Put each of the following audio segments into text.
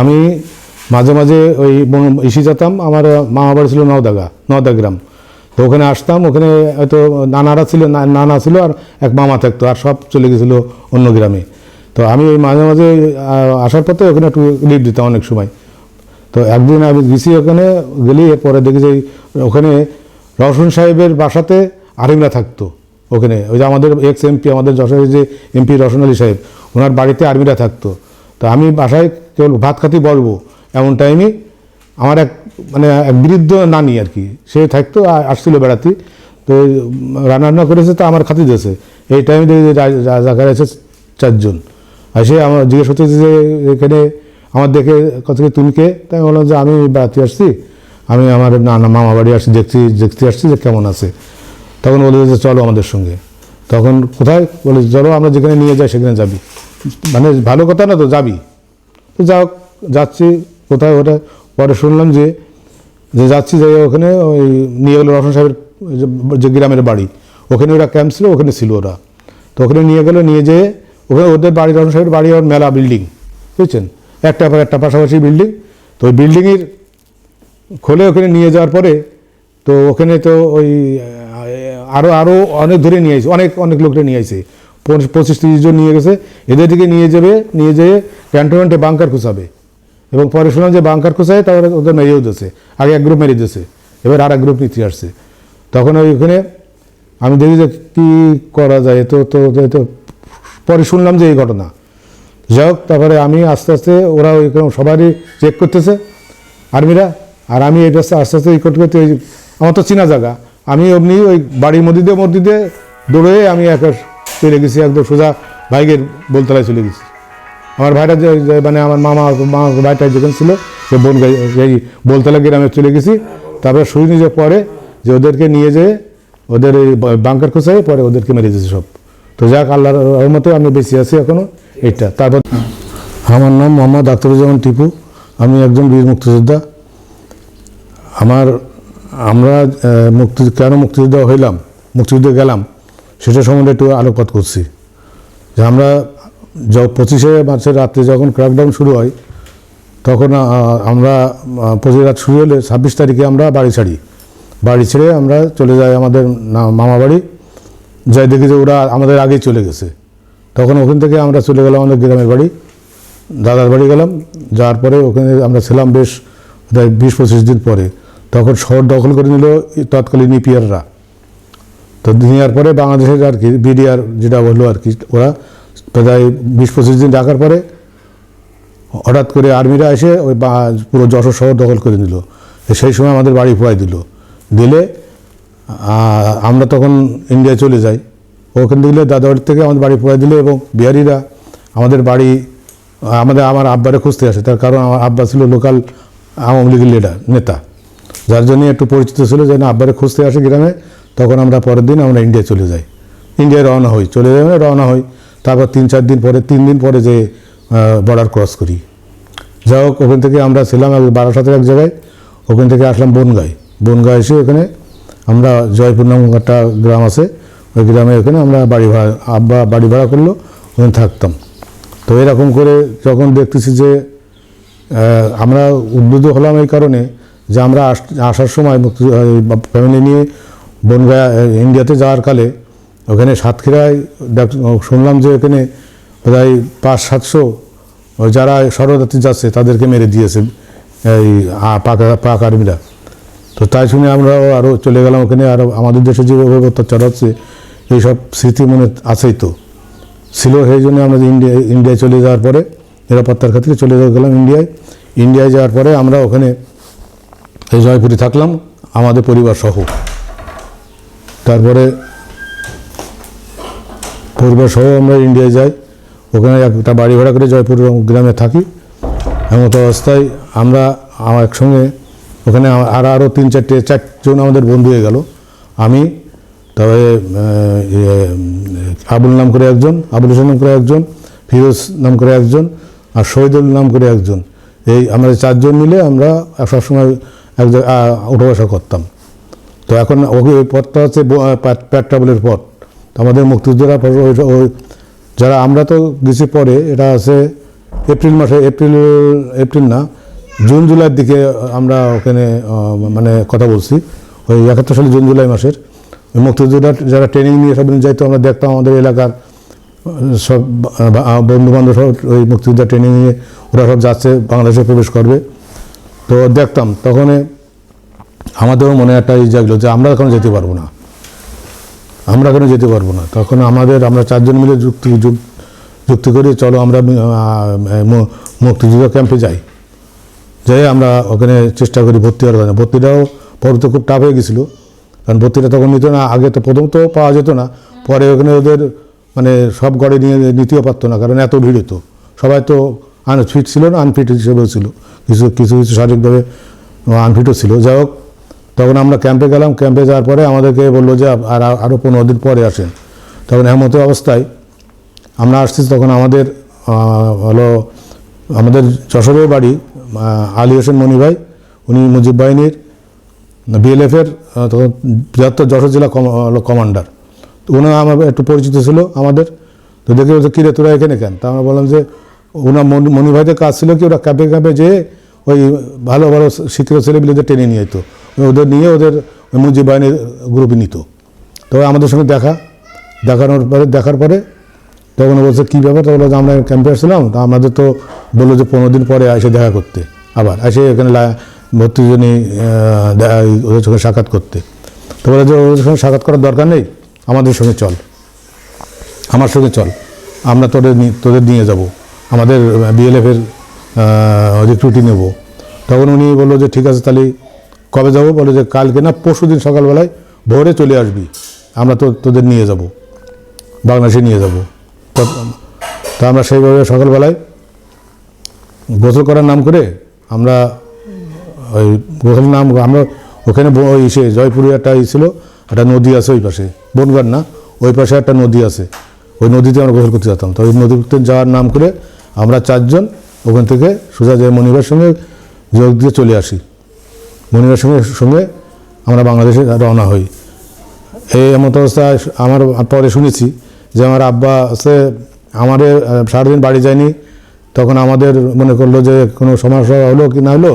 আমি মাঝে মাঝে ওই ইসি যেতাম, আমার মামা বাড়ি ছিল নওদাগা, নওদা গ্রাম। তো ওখানে আসতাম, ওখানে হয়তো নানারা ছিল নানা ছিল আর এক মামা থাকতো আর সব চলে গেছিল অন্য গ্রামে। তো আমি ওই মাঝে মাঝে আসার পথে ওখানে একটু লিভ দিতাম অনেক সময়। তো একদিন আমি গেছি ওখানে, গেলি পরে দেখি যে ওখানে রওশন সাহেবের বাসাতে আরিমরা থাকতো ওখানে। ওই যে আমাদের এক্স এমপি আমাদের যশোরের যে এমপি রওশন আলী সাহেব, ওনার বাড়িতে আর্মিরা থাকতো। তো আমি বাসায় কেবল ভাত খাতি বলব। এমন টাইমে আমার এক মানে এক বৃদ্ধ নানি আর কি, সে থাকতো আসছিল বেড়াতে, তো রান্না করেছে, তো আমার খাতি দিয়েছে। এই টাইমে দেখি রাজাকার আছে চারজন। আর সে আমার জিজ্ঞেস করতে যে, এখানে আমার দেখে কত কি তুমি কে তাই বললাম যে, আমি বেড়াতে আসছি, আমি আমার নানা, মামা বাড়ি আসছি, দেখছি, দেখতে আসছি যে কেমন আছে। তখন বলে যে, চলো আমাদের সঙ্গে। তখন কোথায়? বলে, চলো আমরা যেখানে নিয়ে যাই, সেখানে যাবি। মানে ভালো কথা না তো, যাবি। তো যাও, যাচ্ছি। কোথায় ওটা? পরে শুনলাম যে যে যাচ্ছি যে ওখানে ওই নিয়ে গেলো রসন সাহেবের যে- যে গ্রামের বাড়ি। ওখানে ওরা ক্যাম্প ছিল, ওখানে ছিল ওরা। তো ওখানে নিয়ে গেলো, নিয়ে যেয়ে ওখানে ওদের বাড়ি রসন সাহেবের বাড়ি আর মেলা বিল্ডিং বুঝছেন? একটা পর একটা পাশাপাশি বিল্ডিং তো ওই বিল্ডিংয়ের খোলে ওখানে নিয়ে যাওয়ার পরে, তো ওখানে তো ওই আরও আরও অনেক ধরে নিয়ে আসে অনেক অনেক লোকটা নিয়ে আসে পঁচিশ, তিরিশ জন নিয়ে গেছে। এদের দিকে নিয়ে যাবে, নিয়ে যেয়ে ক্যান্টনমেন্টে বাংকার খুঁচাবে এবং পরে শুনলাম যে বাংকার খুঁচায় তারপরে ওদের মেরেও দিয়েছে। আগে এক গ্রুপ মেরে দিয়েছে। এবার আর এক গ্রুপ নিতে আসছে। তখন ওইখানে আমি দেখি যে কী করা যায় তো তো তো- পরে শুনলাম যে এই ঘটনা। যাই হোক, তারপরে আমি আস্তে আস্তে ওরা ওই রকম সবারই চেক করতেছে, আর্মিরা। আর আমি এই রাস্তা আস্তে আস্তে ই করতে করতে ওই আমার তো চেনা জায়গা। আমি অমনি ওই বাড়ির মধ্যে দিয়ে মধ্যে দিয়ে দৌড়ে আমি এক চলে গেছি, একদম সোজা বাইকের বলতলায় চলে গেছি। আমার ভাইটা যে মানে আমার মামা মা ভাইটা যেখানে ছিল, সে বোন এই বলতলা গ্রামে চলে গেছি। তারপরে শুনি যে পরে যে ওদেরকে নিয়ে যেয়ে ওদের এই বাংকার খোঁচায় পরে ওদেরকে মেরে দিয়েছে সব। তো যাক, আল্লাহর রহমতে আমি বেঁচে আছি এখনও এটা তারপর আমার নাম মোহাম্মদ আখতারুজ্জামান টিপু। আমি একজন বীর মুক্তিযোদ্ধা। আমার আমরা মুক্তি কেন মুক্তিযোদ্ধা হইলাম? মুক্তিযুদ্ধে গেলাম? সেটা সম্বন্ধে একটু আলোকপাত করছি। যে আমরা পঁচিশে মার্চের রাত্রে যখন ক্র্যাকডাউন শুরু হয়, তখন আমরা পঁচিশ রাত শুরু হলে ছাব্বিশ তারিখে আমরা বাড়ি ছাড়ি। বাড়ি ছেড়ে আমরা চলে যাই আমাদের মামা বাড়ি। যাই দেখি যে ওরা আমাদের আগেই চলে গেছে। তখন ওখান থেকে আমরা চলে গেলাম আমাদের গ্রামের বাড়ি। দাদার বাড়ি গেলাম। যাওয়ার পরে ওখানে আমরা ছিলাম বেশ বিশ পঁচিশ দিন পরে। তখন শহর দখল করে নিল তৎকালীন ইপিআররা। তো নেওয়ার পরে বাংলাদেশের আর কি, বিডিআর যেটা বলল আর কি, ওরা প্রায় বিশ পঁচিশ দিন রাখার পরে হঠাৎ করে আর্মিরা এসে ওই পুরো যশোর শহর দখল করে নিল। সেই সময় আমাদের বাড়ি ফুয়াই দিল। দিলে আমরা তখন ইন্ডিয়ায় চলে যাই। ওখান থেকে দাদাবাড়ির থেকে আমাদের বাড়ি ফুয়াই দিল এবং বিহারিরা আমাদের বাড়ি, আমাদের আমার আব্বারে খুঁজতে আসে। তার কারণ আমার আব্বা ছিল লোকাল আওয়ামী লীগের লিডার নেতা। যার জন্য একটু পরিচিত ছিল যে না, আব্বারে খুঁজতে আসে গ্রামে, তখন আমরা পরের দিন আমরা ইন্ডিয়া চলে যাই। ইন্ডিয়ায় রওনা হই। চলে যাই মানে রওনা হই। তারপর তিন, চার দিন পরে, তিন দিন পরে যে বর্ডার ক্রস করি। যাই হোক, ওখান থেকে আমরা ছিলাম বারাসাতের এক জায়গায়, ওখান থেকে আসলাম বনগাঁয়। বনগাঁ এসে ওখানে আমরা জয়পুর নাম একটা গ্রাম আছে, ওই গ্রামে ওখানে আমরা বাড়ি ভাড়া, আব্বা বাড়ি ভাড়া করল, ওখানে থাকতাম। তো এরকম করে যখন দেখতেছি যে আমরা উদ্বুদ্ধ হলাম এই কারণে যে আমরা আস- আসার সময় ফ্যামিলি নিয়ে বনগা ইন্ডিয়াতে যাওয়ার কালে ওখানে সাতক্ষীরায় শুনলাম যে ওখানে প্রায় পাঁচ সাতশো যারা শরণার্থী যাচ্ছে তাদেরকে মেরে দিয়েছে এই পাক পাক আর্মিরা। তো তাই শুনে আমরা আরও চলে গেলাম ওখানে আরও আমাদের দেশে যেভাবে অত্যাচার হচ্ছে, এইসব স্মৃতি মনে আছেই তো। ছিল সেই জন্য আমরা ইন্ডিয়া ইন্ডিয়ায় চলে যাওয়ার পরে, নিরাপত্তার খাতিরে চলে গেলাম ইন্ডিয়ায়। ইন্ডিয়ায় যাওয়ার পরে আমরা ওখানে জয়পুরে থাকলাম, আমাদের পরিবার সহ তারপরে পরিবার সহ আমরা ইন্ডিয়ায় যাই। ওখানে একটা বাড়ি ভাড়া করে জয়পুর গ্রামে থাকি। এমত অবস্থায় আমরা আমার একসঙ্গে ওখানে আর আরও তিন চারটে, চারজন আমাদের বন্ধু হয়ে গেল। আমি, তবে আবুল নাম করে একজন, আবুল হোসেন নাম করে একজন, ফিরোজ নাম করে একজন, আর শহীদুল নাম করে একজন। এই আমরা চারজন মিলে আমরা সবসময় এক উঠা বসা করতাম। তো এখন ওই ওই পথটা হচ্ছে প্যাট ট্রাভেলের পথ। আমাদের মুক্তিযোদ্ধারা ওই- যারা আমরা তো গেছি পরে, এটা আছে এপ্রিল মাসে, এপ্রিল এপ্রিল না, জুন, জুলাইয়ের দিকে আমরা ওখানে মানে কথা বলছি। ওই একাত্তর সালে জুন, জুলাই মাসের। মুক্তিযোদ্ধা যারা ট্রেনিং নিয়ে সব যাইতো, আমরা দেখতাম আমাদের এলাকার সব বন্ধু বান্ধব সব ওই মুক্তিযোদ্ধা ট্রেনিং নিয়ে ওরা সব যাচ্ছে, বাংলাদেশে প্রবেশ করবে। তো দেখতাম তখন আমাদেরও মনে একটা ই জাগলো যে আমরা এখন যেতে পারব না। আমরা কেন যেতে পারব না? তখন আমাদের, আমরা চারজন মিলে যুক্তি, যুক- যুক্তি করি, চলো আমরা মুক্তিযুদ্ধ ক্যাম্পে যাই। যাই আমরা ওখানে চেষ্টা করি ভর্তি হওয়ার জন্য। ভর্তিটাও পরে তো খুব টাফ হয়ে গেছিল। কারণ ভর্তিটা তখন নিত না, আগে তো প্রথম তো পাওয়া যেত না। পরে ওখানে ওদের মানে সব গড়ে নিয়ে নিতেও পারতো না, কারণ এত ভিড় হতো সবাই তো আনফিট ছিল না আনফিট হিসেবেও ছিল। কিছু কিছু কিছু শারীরিকভাবে আনফিটও ছিল। যাই হোক তখন আমরা ক্যাম্পে গেলাম, ক্যাম্পে যাওয়ার পরে আমাদেরকে বলল যে আর আরও পনেরো দিন পরে আসেন। তখন এমতো অবস্থায় আমরা আসছি তখন আমাদের হলো আমাদের যশোরের বাড়ি আলী হোসেন মনি ভাই, উনি মুজিব বাহিনীর বিএলএফের তখন বৃহত্তর যশোর জেলা কমান্ডার। তো উনি আমার একটু পরিচিত ছিল আমাদের। তো দেখে বলছে, কিরে, তোরা এখানে কেন? তা আমরা বললাম যে, ওনার মনি- ভাইদের কাজ ছিল কি, ওরা ক্যাম্পে ক্যাম্পে যেয়ে ওই ভালো ভালো শিক্ষিত ছেলেপিলেদের টেনে নিয়ে যেত। ওদের নিয়ে ওদের ওই মুজিব বাহিনীর গ্রুপে নিত। তবে আমাদের সঙ্গে দেখা দেখানোর পরে দেখার পরে তখন বলছে কী ব্যাপার? তখন বলছে, আমরা ক্যাম্পে আসছিলাম তা আমাদের তো বলল যে পনেরো দিন পরে এসে দেখা করতে আবার এসে এখানে লা- ভর্তি জন্য ওদের সঙ্গে সাক্ষাৎ করতে। তো বলে যে ওদের সঙ্গে সাক্ষাৎ করার দরকার নেই আমাদের সঙ্গে চল আমার সঙ্গে চল আমরা তোদের তোদের নিয়ে যাব আমাদের বিএলএফের রিক্রুটি নেব। তখন উনি বলল যে ঠিক আছে তাহলে কবে যাব? বলে যে কালকে না, পরশু দিন সকালবেলায় ভোরে চলে আসবি। আমরা তো তোদের নিয়ে যাব। বাংলাদেশে নিয়ে যাব। তো আমরা সেইভাবে সকালবেলায় গোসল করার নাম করে আমরা ওই গোসল নাম, আমরা ওখানে ওই সে জয়পুরে একটা ই ছিল, একটা নদী আছে ওই পাশে। বনগার না, ওই পাশে একটা নদী আছে। ওই নদীতে আমরা গোসল করতে যেতাম। তো ওই নদীতে যাওয়ার নাম করে আমরা চারজন ওখান থেকে সোজা যে মনিবার সঙ্গে যোগ দিয়ে চলে আসি। মনিবার সঙ্গে সঙ্গে আমরা বাংলাদেশে রওনা হই। এই এমত অবস্থায় আমার পরে শুনেছি যে আমার আব্বা আছে, আমাদের সারাদিন বাড়ি যায়নি। তখন আমাদের মনে করল যে কোনো সমস্যা হলো কি না হলো,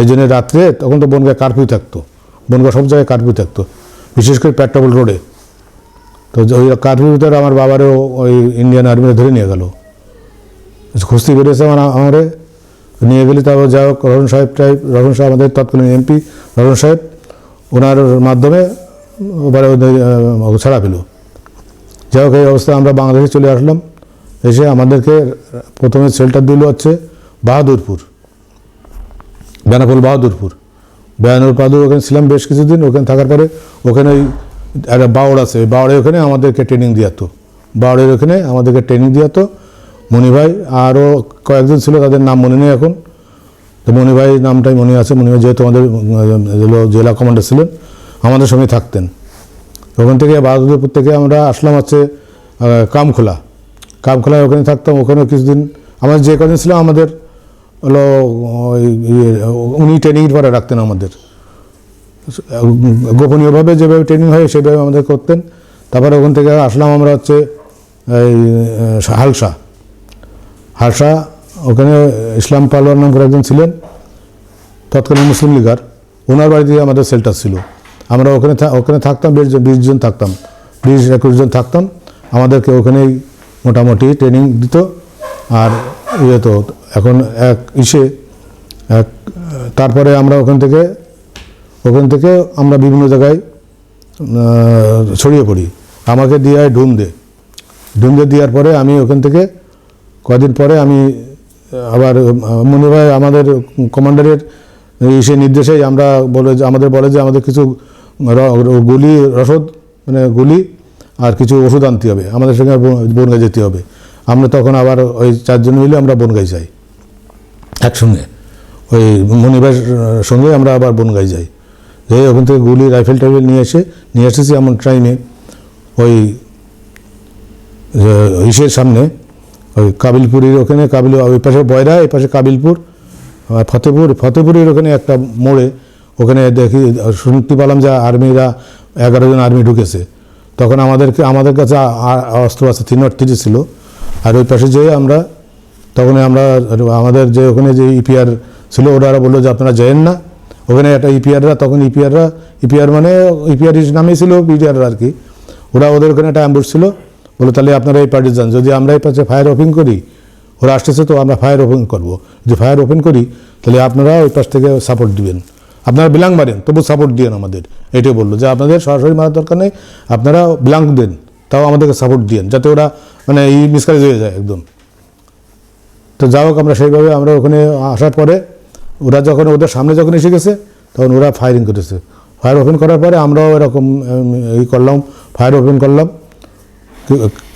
এই জন্য রাত্রে তখন তো বনগাঁ কারফিউ থাকতো। বনগাঁ সব জায়গায় কারফিউ থাকতো, বিশেষ করে পেট্রাবল রোডে। তো ওই কারফিউতে আমার বাবারও ওই ইন্ডিয়ান আর্মিতে ধরে নিয়ে গেল। খুঁজতে বেরিয়েছে আমার, আমারে। নিয়ে গেলে তারপর যা হোক রহন সাহেব টাইপ রহন সাহেব আমাদের তৎকালীন এমপি। রহন সাহেব, ওনার মাধ্যমে ওবারে ছাড়া পেল। যাই হোক, এই অবস্থায় আমরা বাংলাদেশে চলে আসলাম। এসে আমাদেরকে প্রথমে শেল্টার দিল হচ্ছে বাহাদুরপুর, বেনাপোল বাহাদুরপুর। বেনাপুর বাহাদুর, ওখানে ছিলাম বেশ কিছুদিন, ওখানে থাকার পরে ওখানে ওই একটা বাউড় আছে, ওই বাউড়ে ওখানে আমাদেরকে ট্রেনিং দিয়াতো। বাউড়ের ওখানে আমাদেরকে ট্রেনিং দিয়াতো। মণি ভাই আরও কয়েকজন ছিল তাদের নাম মনে নেই এখন। তো মণি ভাই নামটাই মনে আছে। মণি ভাই যেহেতু আমাদের জেলা কমান্ডার ছিলেন আমাদের সঙ্গে থাকতেন। ওখান থেকে বাহাদুরপুর থেকে আমরা আসলাম হচ্ছে কামখোলা। কামখোলায় ওখানে থাকতাম। ওখানে কিছুদিন আমাদের যে কদিন ছিলাম আমাদের হলো ইয়ে, উনি ট্রেনিং পরে রাখতেন আমাদের। গোপনীয়ভাবে যেভাবে ট্রেনিং হয় সেভাবে আমাদের করতেন। তারপরে ওখান থেকে আসলাম আমরা হচ্ছে এই হালসা। হালসা ওখানে ইসলাম পালোয়ার নাম করে একজন ছিলেন, তৎকালীন মুসলিম লীগার। ওনার বাড়িতে আমাদের সেল্টার ছিল। আমরা ওখানে ওখানে থাকতাম, বেশ বিশ জন থাকতাম, বিশ, একুশ জন থাকতাম। আমাদেরকে ওখানেই মোটামুটি ট্রেনিং দিত। আর ইয়ে তো, এখন এক ইসে, এক, তারপরে আমরা ওখান থেকে ওখান থেকে আমরা বিভিন্ন জায়গায় ছড়িয়ে পড়ি। আমাকে দিয়ে ডুম দে। ডুম দে দেওয়ার পরে আমি ওখান থেকে কদিন পরে আমি, আবার মনে হয় আমাদের কমান্ডারের ইসে নির্দেশে আমরা বলে যে, আমাদের বলে যে, আমাদের কিছু গুলি, রসদ মানে গুলি আর কিছু ওষুধ আনতে হবে। আমাদের সঙ্গে বন- বনগাঁ যেতে হবে। আমরা তখন আবার ওই চারজন মিলে আমরা বনগাই যাই। একসঙ্গে। ওই মনিবের সঙ্গে আমরা আবার বনগাই যাই। যাই ওখান থেকে গুলি, রাইফেল টাইফেল নিয়ে এসে, নিয়ে এসেছি এমন টাইমে ওই, যে, ইসের সামনে ওই কাবিলপুরের ওখানে কাবিল, ওই পাশে বয়রা, এই পাশে কাবিলপুর, আর ফতেপুর, ফতেপুরের ওখানে একটা মোড়ে, ওখানে দেখি, শুনতে পেলাম যে আর্মিরা এগারো জন আর্মি ঢুকেছে। তখন আমাদেরকে, আমাদের কাছে অস্ত্র আছে, তিন থ্রি ছিল। আর ওই পাশে যেয়ে আমরা তখন আমরা, আমাদের যে ওখানে যে ইপিআর ছিল ওরা বলল যে আপনারা যায়েন না। ওখানে একটা ইপিআররা তখন ইপিআররা ইপিআর মানে ইপিআর নামেই ছিল বিডিআর আর কি। ওরা ওদের ওখানে একটা অ্যাম্বুস ছিল। বলে, তাহলে আপনারা এই পার্টি যান। যদি আমরা এই পাশে ফায়ার ওপেন করি, ওরা আসতেছে, তো আমরা ফায়ার ওপেন করব। যদি ফায়ার ওপেন করি, তাহলে আপনারা ওই পাশ থেকে সাপোর্ট দিবেন। আপনারা বিলাং মারেন, তবু সাপোর্ট দিয়েন আমাদের। এটাই বলল, যে আপনাদের সরাসরি মারার দরকার নেই, আপনারা বিলাং দেন, তাও আমাদেরকে সাপোর্ট দিয়েন, যাতে ওরা মানে এই মিসকারেজ হয়ে যায় একদম। তো যা হোক, আমরা সেইভাবে আমরা ওখানে আসার পরে, ওরা যখন ওদের সামনে যখন এসে গেছে, তখন ওরা ফায়ারিং করেছে ফায়ার ওপেন করার পরে আমরাও এরকম ই করলাম ফায়ার ওপেন করলাম।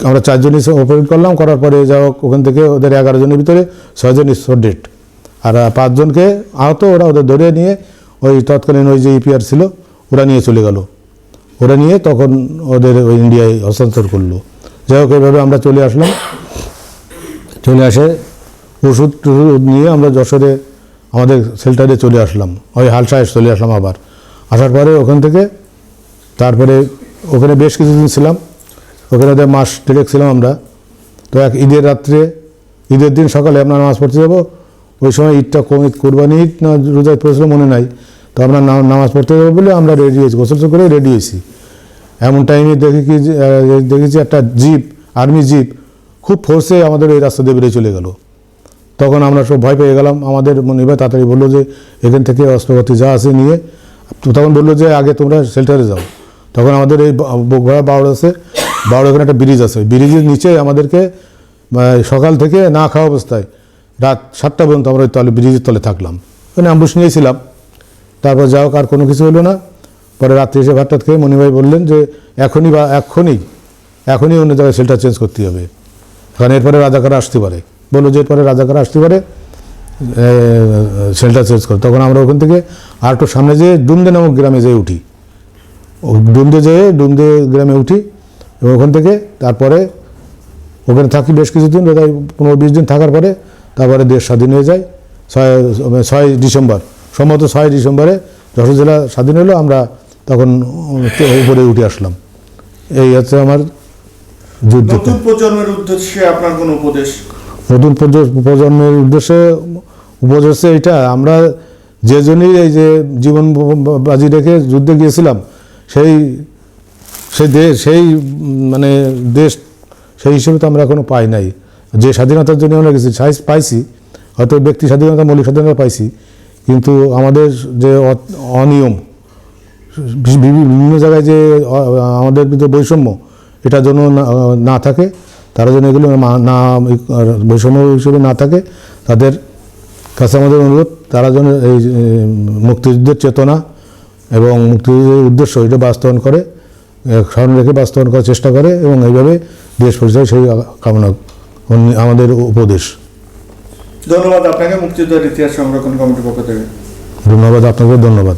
আমরা চারজন ওপেন করলাম, করার পরে যা হোক, ওখান থেকে ওদের এগারো জনের ভিতরে ছয়জন ঈশ্বর ডেট আর পাঁচজনকে আহত, ওরা ওদের ধরে নিয়ে ওই তৎকালীন ওই যে ইপিআর ছিল, ওরা নিয়ে চলে গেল। ওরা নিয়ে তখন ওদের ওই ইন্ডিয়ায় হস্তান্তর করল। যাই হোক এইভাবে আমরা চলে আসলাম। চলে আসে ওষুধ টষুধ নিয়ে আমরা যশোরে আমাদের সেল্টারে চলে আসলাম। ওই হালসায় চলে আসলাম আবার। আসার পরে ওখান থেকে তারপরে ওখানে বেশ কিছুদিন ছিলাম। ওখানে ওদের মাস ডিরেক্ট ছিলাম আমরা। তো এক ঈদের রাত্রে, ঈদের দিন সকালে আমরা নামাজ পড়তে যাব। ওই সময় ঈদটা কম ঈদ, কোরবানি ঈদ না রোজায় পড়েছিল মনে নাই। তো আমরা নামাজ পড়তে যাব বলে আমরা রেডি হয়েছি, গোসল করে রেডি হয়েছি। এমন টাইমে দেখি কি দেখেছি একটা জিপ আর্মি জিপ খুব ফোর্সে আমাদের এই রাস্তা দিয়ে বেরিয়ে চলে গেল। তখন আমরা সব ভয় পেয়ে গেলাম। আমাদের মনে হয় তাড়াতাড়ি বলল যে, এখান থেকে অস্ত্রপাতি যা আছে নিয়ে তখন বলল যে, আগে তোমরা শেল্টারে যাও। তখন আমাদের এই ঘোড়া বাউড় আছে বাউড় ওখানে একটা ব্রিজ আছে ব্রিজের নিচে আমাদেরকে সকাল থেকে না খাওয়া অবস্থায় রাত সাতটা পর্যন্ত আমরা ওই তলে, ব্রিজের তলে থাকলাম। ওখানে অ্যাম্বুস নিয়েছিলাম তারপর যাও, আর কোনো কিছু হলো না। পরে রাত্রে এসে ভাত টাত খেয়ে মণিভাই বললেন যে, এখনই বা, এখনই এখনই অন্য জায়গায় শেল্টার চেঞ্জ করতে হবে। কারণ এরপরে রাজাকার আসতে পারে। বলল যে এরপরে রাজাকার আসতে পারে শেল্টার চেঞ্জ করে। তখন আমরা ওখান থেকে আর একটু সামনে যেয়ে ডুমদে নামক গ্রামে যেয়ে উঠি। ডুমদে যেয়ে ডুমদে গ্রামে উঠি। এবং ওখান থেকে তারপরে ওখানে থাকি বেশ কিছুদিন বোধহয় পনেরো বিশ দিন থাকার পরে তারপরে দেশ স্বাধীন হয়ে যায়। ছয় ছয় ডিসেম্বর সম্ভবত ছয় ডিসেম্বরে যশোর জেলা স্বাধীন হলো আমরা তখন উপরে উঠে আসলাম। এই হচ্ছে আমার যুদ্ধ। নতুন প্রজন্মের উদ্দেশ্যে আপনার কোনো উপদেশ? নতুন প্রজ- প্রজন্মের উদ্দেশ্যে উপদেশ এইটা আমরা যে জন্যই এই যে জীবন বাজি রেখে যুদ্ধে গিয়েছিলাম সেই সেই দেশ সেই মানে দেশ, সেই হিসেবে তো আমরা এখনও পাই নাই। যে স্বাধীনতার জন্য আমরা গেছি পাইছি, হয়তো ব্যক্তি স্বাধীনতা, মৌলিক স্বাধীনতা পাইছি, কিন্তু আমাদের যে অনিয়ম বিভিন্ন জায়গায় যে আমাদের যে বৈষম্য এটা যেন না- থাকে। তারা যেন এগুলো না বৈষম্য হিসেবে না থাকে, তাদের কাছে আমাদের অনুরোধ, তারা যেন এই, মুক্তিযুদ্ধের চেতনা এবং মুক্তিযুদ্ধের উদ্দেশ্য, এটা বাস্তবায়ন করে। স্মরণ রেখে বাস্তবায়ন করার চেষ্টা করে এবং এইভাবে দেশ পরিচয় সেই কামনা আমাদের উপদেশ। ধন্যবাদ আপনাকে মুক্তিযুদ্ধের ইতিহাস সংরক্ষণ কমিটির পক্ষ থেকে। ধন্যবাদ আপনাকে ধন্যবাদ।